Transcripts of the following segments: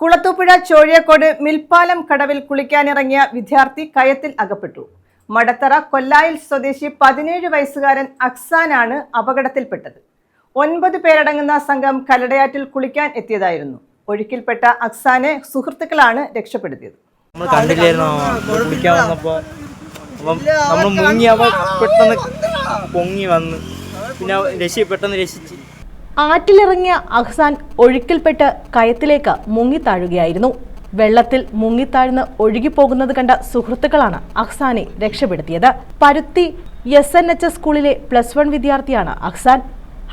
കുളത്തൂപ്പുഴ ചോഴിയക്കോട് മിൽപ്പാലം കടവിൽ കുളിക്കാനിറങ്ങിയ വിദ്യാർത്ഥി കയത്തിൽ അകപ്പെട്ടു. മടത്തറ കൊല്ലായിൽ സ്വദേശി പതിനേഴ് വയസ്സുകാരൻ അക്സാനാണ് അപകടത്തിൽപ്പെട്ടത്. ഒൻപത് പേരടങ്ങുന്ന സംഘം കല്ലടയാറ്റിൽ കുളിക്കാൻ എത്തിയതായിരുന്നു. ഒഴുക്കിൽപ്പെട്ട അക്സാനെ സുഹൃത്തുക്കളാണ് രക്ഷപ്പെടുത്തിയത്. നമ്മൾ വന്നപ്പോൾ പെട്ടെന്ന് പൊങ്ങി വന്ന്. പിന്നെ രക്ഷ പെട്ടെന്ന് രക്ഷിച്ച് ആറ്റിലിറങ്ങിയ അഹ്സാൻ ഒഴുക്കിൽപ്പെട്ട് കയത്തിലേക്ക് മുങ്ങിത്താഴുകയായിരുന്നു. വെള്ളത്തിൽ മുങ്ങിത്താഴ്ന്ന് ഒഴുകിപ്പോകുന്നത് കണ്ട സുഹൃത്തുക്കളാണ് അഹ്സാനെ രക്ഷപ്പെടുത്തിയത്. പരുത്തി എസ് എൻ എച്ച് സ്കൂളിലെ പ്ലസ് വൺ വിദ്യാർത്ഥിയാണ് അഹ്സാൻ.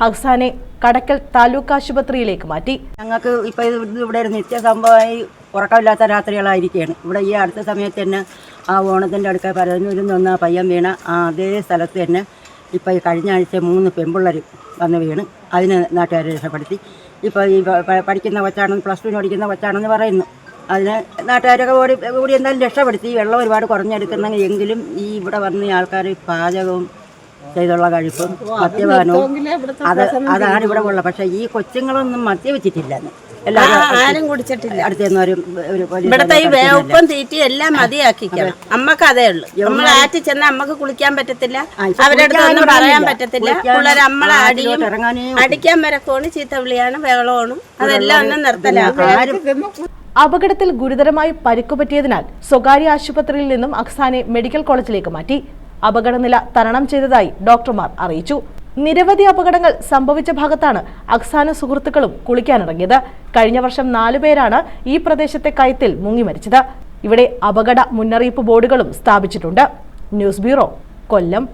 അഹ്സാനെ കടക്കൽ താലൂക്ക് ആശുപത്രിയിലേക്ക് മാറ്റി. ഞങ്ങൾക്ക് ഇപ്പോൾ ഇത് ഇവിടെ ഒരു നിത്യ സംഭവമായി ഉറക്കമില്ലാത്ത രാത്രികളായിരിക്കുകയാണ്. ഇവിടെ ഈ അടുത്ത സമയത്ത് തന്നെ ആ ഓണത്തിന്റെ അടുക്ക പരന്നൂരിൽ നിന്ന് പയ്യം പയ്യൻ വീണ അതേ സ്ഥലത്ത് തന്നെ ഇപ്പോൾ ഈ കഴിഞ്ഞ ആഴ്ച മൂന്ന് പെമ്പിള്ളേർ വന്ന് വീണ്. അതിനെ നാട്ടുകാരെ രക്ഷപ്പെടുത്തി. ഇപ്പോൾ ഈ പഠിക്കുന്ന കൊച്ചാണെന്ന് പ്ലസ് ടുവിന് പഠിക്കുന്ന കൊച്ചാണെന്ന് പറയുന്നു. അതിനെ നാട്ടുകാരൊക്കെ ഓടി കൂടി എന്തായാലും രക്ഷപ്പെടുത്തി. വെള്ളം ഒരുപാട് കുറഞ്ഞെടുക്കുന്നെങ്കിൽ എങ്കിലും ഈ ഇവിടെ വന്ന ആൾക്കാർ പാചകവും ചെയ്തുള്ള കഴിപ്പും മദ്യപാനവും അത് അതാണ് ഇവിടെ ഉള്ളത്. പക്ഷേ ഈ കൊച്ചുങ്ങളൊന്നും മദ്യവെച്ചിട്ടില്ല ആരും കുടിച്ചിട്ടില്ല. അടുത്തുനിന്ന് ഒരു ഒരു പോലീസ് ഇവിടത്തെ ഈ വേവപ്പം തീറ്റി എല്ലാം മതിയാക്കിക്കണം. അമ്മയ്ക്ക് അതേ ഉള്ളൂ. നമ്മൾ ആറ്റി ചെന്നാൽ അമ്മയ്ക്ക് കുളിക്കാൻ പറ്റത്തില്ല. അവരുടെ അടുത്ത് ഒന്നും പറയാൻ. പറ്റത്തില്ല. പിള്ളേർ നമ്മളെ അടിയും അടിക്കാൻ വരക്കോണ് ചീത്ത വിളിയാണ് ബഹളമാണ്. അതെല്ലാം ഒന്നും നിർത്തലാക്കും ആരും അപകടത്തിൽ ഗുരുതരമായി പരിക്കുപറ്റിയതിനാൽ സ്വകാര്യ ആശുപത്രിയിൽ നിന്നും അക്സാനെ മെഡിക്കൽ കോളേജിലേക്ക് മാറ്റി. അപകടനില തരണം ചെയ്തതായി ഡോക്ടർമാർ അറിയിച്ചു. നിരവധി അപകടങ്ങൾ സംഭവിച്ച ഭാഗത്താണ് അക്സാന സുഹൃത്തുക്കളും കുളിക്കാനിറങ്ങിയത്. കഴിഞ്ഞ വർഷം നാലുപേരാണ് ഈ പ്രദേശത്തെ കയത്തിൽ മുങ്ങി മരിച്ചത്. ഇവിടെ അപകട മുന്നറിയിപ്പ് ബോർഡുകളും സ്ഥാപിച്ചിട്ടുണ്ട്. News bureau Kollam.